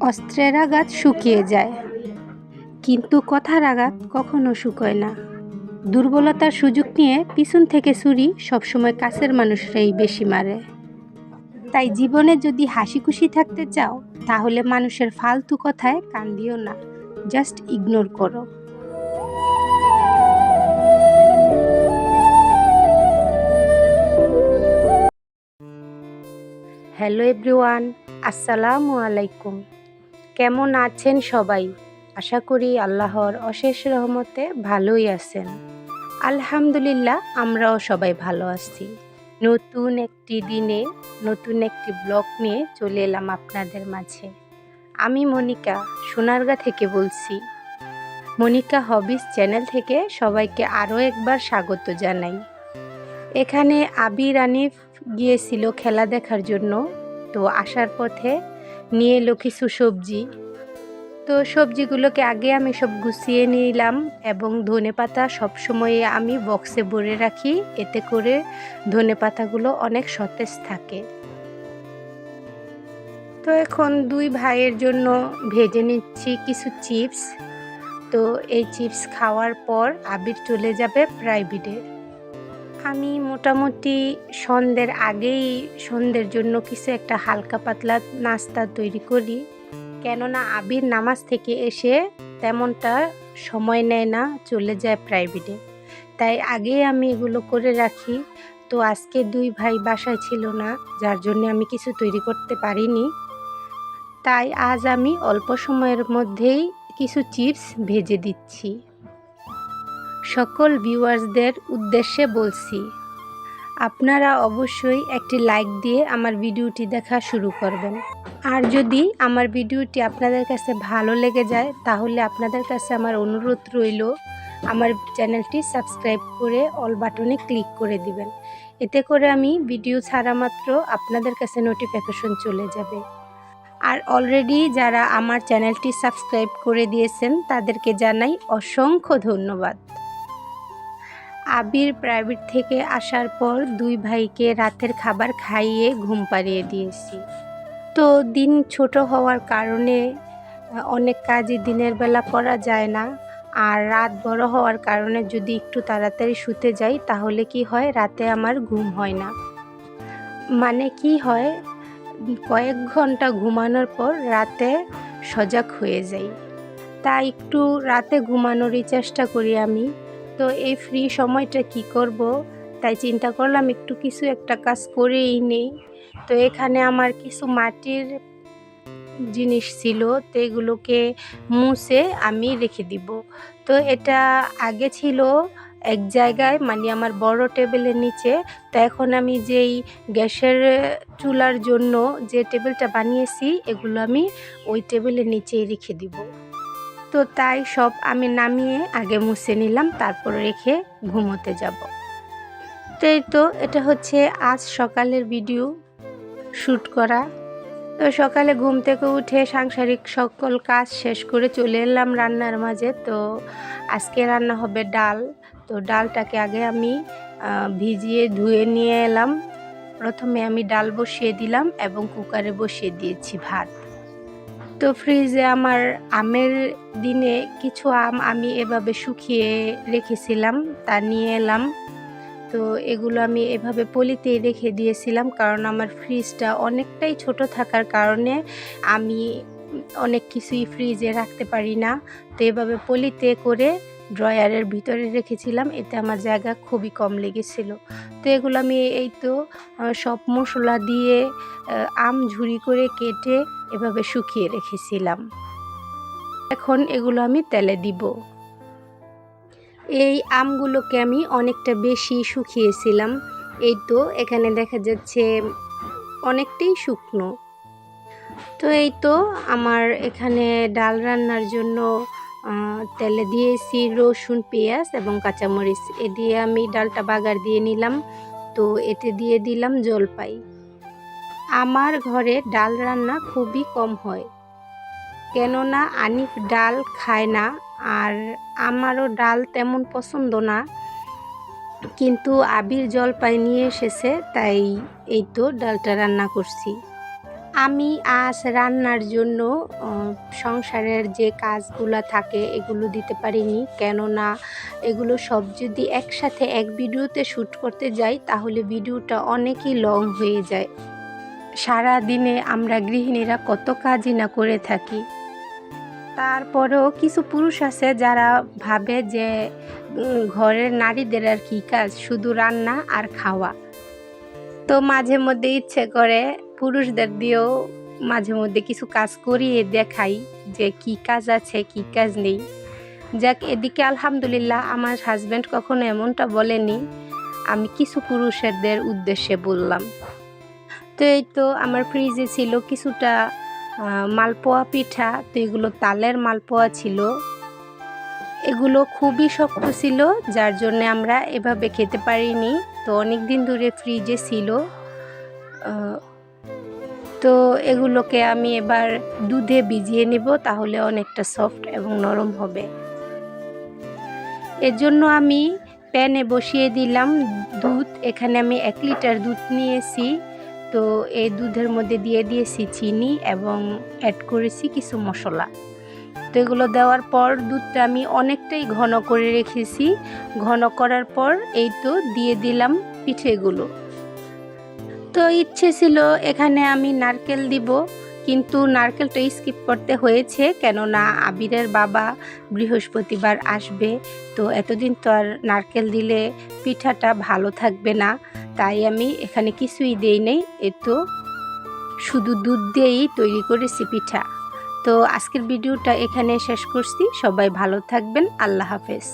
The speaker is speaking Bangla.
অস্ত্রের আঘাত শুকিয়ে যায়। কিন্তু কথার আঘাত কখনো শুকোয় না। দুর্বলতার সুযোগ নিয়ে পিছন থেকে ছুরি সবসময় কাছের মানুষরাই বেশি মারে। তাই জীবনে যদি হাসি খুশি থাকতে চাও, তাহলে মানুষের ফালতু কথায় কান দিও না। জাস্ট ইগনোর করো। হ্যালো এভরিওয়ান, আসসালামু আলাইকুম। কেমন আছেন সবাই? আশা করি আল্লাহর অশেষ রহমতে ভালোই আছেন। আলহামদুলিল্লাহ, আমরাও সবাই ভালো আছি। নতুন একটি দিনে, নতুন একটি ব্লগ নিয়ে চলে এলাম আপনাদের মাঝে। আমি মনিকা, সোনারগা থেকে বলছি। মনিকা হবিস চ্যানেল থেকে সবাইকে আরও একবার স্বাগত জানাই। এখানে আবির আনিফ গিয়েছিল খেলা দেখার জন্য। তো আসার পথে নিয়ে এলো কিছু সবজি। তো সবজিগুলোকে আগে আমি সব গুছিয়ে নিলাম এবং ধনে পাতা সবসময় আমি বক্সে ভরে রাখি। এতে করে ধনে পাতাগুলো অনেক সতেজ থাকে। তো এখন দুই ভাইয়ের জন্য ভেজে নিচ্ছি কিছু চিপস। তো এই চিপস খাওয়ার পর আবির চলে যাবে প্রাইভেটে। আমি মোটামুটি সন্ধ্যের আগেই সন্ধ্যের জন্য কিছু একটা হালকা পাতলা নাস্তা তৈরি করি। কেননা আবির নামাজ থেকে এসে তেমনটা সময় নেয় না, চলে যায় প্রাইভেটে। তাই আগেই আমি এগুলো করে রাখি। তো আজকে দুই ভাই বাসায় ছিল না, যার জন্য আমি কিছু তৈরি করতে পারিনি। তাই আজ আমি অল্প সময়ের মধ্যেই কিছু চিপস ভেজে দিচ্ছি। সকল ভিউয়ার্সদের উদ্দেশ্যে বলছি, আপনারা অবশ্যই একটি লাইক দিয়ে আমার ভিডিওটি দেখা শুরু করবেন। আর যদি আমার ভিডিওটি আপনাদের কাছে ভালো লেগে যায়, তাহলে আপনাদের কাছে আমার অনুরোধ রইল, আমার চ্যানেলটি সাবস্ক্রাইব করে অল বাটনে ক্লিক করে দিবেন। এতে করে আমি ভিডিও ছাড়া মাত্র আপনাদের কাছে নোটিফিকেশন চলে যাবে। আর অলরেডি যারা আমার চ্যানেলটি সাবস্ক্রাইব করে দিয়েছেন, তাদেরকে জানাই অসংখ্য ধন্যবাদ। আবির প্রাইভেট থেকে আসার পর দুই ভাইকে রাতের খাবার খাইয়ে ঘুম পাড়িয়ে দিয়েছি। তো দিন ছোট হওয়ার কারণে, অনেক কাজই দিনের বেলা করা যায় না। আর রাত বড় হওয়ার কারণে যদি একটু তাড়াতাড়ি শুতে যাই, তাহলে কি হয়? রাতে আমার ঘুম হয় না। মানে কি হয়? কয়েক ঘণ্টা ঘুমানোর পর রাতে সজাগ হয়ে যাই। তাই একটু রাতে ঘুমানোরই চেষ্টা করি আমি। তো এই ফ্রি সময়টা কি করব? তাই চিন্তা করলাম একটু কিছু একটা কাজ করেই নেই। তো এখানে আমার কিছু মাটির জিনিস ছিল, তো এগুলোকে মুছে আমি রেখে দিব। তো এটা আগে ছিল এক জায়গায় মানে আমার বড় টেবিলের নিচে। তো এখন আমি যেই গ্যাসের চুলার জন্য যে টেবিলটা বানিয়েছি, এগুলো আমি ওই টেবিলের নিচেই রেখে দিব। তো তাই সব আমি নামিয়ে আগে মুছে নিলাম, তারপর রেখে ঘুমোতে যাব। তো এই তো, এটা হচ্ছে আজ সকালের ভিডিও শ্যুট করা। তো সকালে ঘুম থেকে উঠে সাংসারিক সকল কাজ শেষ করে চলে এলাম রান্নার মাঝে। তো আজকে রান্না হবে ডাল। তো ডালটাকে আগে আমি ভিজিয়ে ধুয়ে নিয়ে এলাম। প্রথমে আমি ডাল বসিয়ে দিলাম এবং কুকারে বসিয়ে দিয়েছি ভাত। তো ফ্রিজে আমার আমের দিনে কিছু আম আমি এভাবে শুকিয়ে রেখেছিলাম, তা নিয়ে এলাম। তো এগুলো আমি এভাবে পলিতেই রেখে দিয়েছিলাম, কারণ আমার ফ্রিজটা অনেকটাই ছোট থাকার কারণে আমি অনেক কিছুই ফ্রিজে রাখতে পারি না। তো এভাবে পলিতে করে ড্রয়ারের ভিতরে রেখেছিলাম, এতে আমার জায়গা খুবই কম লেগেছিল। তো এগুলো আমি এই তো সব মশলা দিয়ে আম ঝুরি করে কেটে এভাবে শুকিয়ে রেখেছিলাম। এখন এগুলো আমি তেলে দিব। এই আমগুলোকে আমি অনেকটা বেশি শুকিয়েছিলাম। এই তো, এখানে দেখা যাচ্ছে অনেকটাই শুকনো। তো এই তো, আমার এখানে ডাল রান্নার জন্য তেলে দিয়েছি রসুন, পেঁয়াজ এবং কাঁচামরিচ। এ দিয়ে আমি ডালটা বাগার দিয়ে নিলাম। তো এতে দিয়ে দিলাম জলপাই। আমার ঘরে ডাল রান্না খুবই কম হয়। কেননা আনিফ ডাল খায় না আর আমারও ডাল তেমন পছন্দ না। কিন্তু আবির জলপাই নিয়ে এসেছে, তাই এই তো ডালটা রান্না করছি। আমি আজ রান্নার জন্য সংসারের যে কাজগুলো থাকে এগুলো দিতে পারিনি। কেননা এগুলো সব যদি একসাথে এক ভিডিওতে শ্যুট করতে যাই, তাহলে ভিডিওটা অনেকই লং হয়ে যায়। সারা দিনে আমরা গৃহিণীরা কত কাজই না করে থাকি। তারপরেও কিছু পুরুষ আছে যারা ভাবে যে ঘরের নারীদের আর কি কাজ, শুধু রান্না আর খাওয়া। তো মাঝে মধ্যে ইচ্ছে করে পুরুষদের দিয়েও মাঝে মধ্যে কিছু কাজ করিয়ে দেখাই যে কি কাজ আছে, কি কাজ নেই। যাক, এদিকে আলহামদুলিল্লাহ আমার হাজব্যান্ড কখনো এমনটা বলেনি। আমি কিছু পুরুষদের উদ্দেশ্যে বললাম। তো এই তো আমার ফ্রিজে ছিল কিছুটা মালপোয়া পিঠা। তো এগুলো তালের মালপোয়া ছিল। এগুলো খুবই শক্ত ছিল, যার জন্য আমরা এভাবে খেতে পারিনি। তো অনেক দিন ধরে ফ্রিজে ছিল। তো এগুলোকে আমি এবার দুধে ভিজিয়ে নেব, তাহলে অনেকটা সফট এবং নরম হবে। এর জন্য আমি প্যানে বসিয়ে দিলাম দুধ। এখানে আমি এক লিটার দুধ নিয়েছি। তো এই দুধের মধ্যে দিয়ে দিয়েছি চিনি এবং অ্যাড করেছি কিছু মশলা। তো এগুলো দেওয়ার পর দুধটা আমি অনেকটাই ঘন করে রেখেছি। ঘন করার পর এই তো দিয়ে দিলাম পিঠেগুলো। তো ইচ্ছে ছিল এখানে আমি নারকেল দিব, কিন্তু নারকেলটা স্কিপ করতে হয়েছে, কেননা আবিরের বাবা বৃহস্পতিবার আসবে, তো এতদিন তো আর নারকেল দিলে পিঠাটা ভালো থাকবে না, তাই আমি এখানে কিছুই দেই নেই, এ তো শুধু দুধ দিয়েই তৈরি করেছি পিঠা। তো আজকের ভিডিওটা এখানে শেষ করছি, সবাই ভালো থাকবেন, আল্লাহ হাফেজ।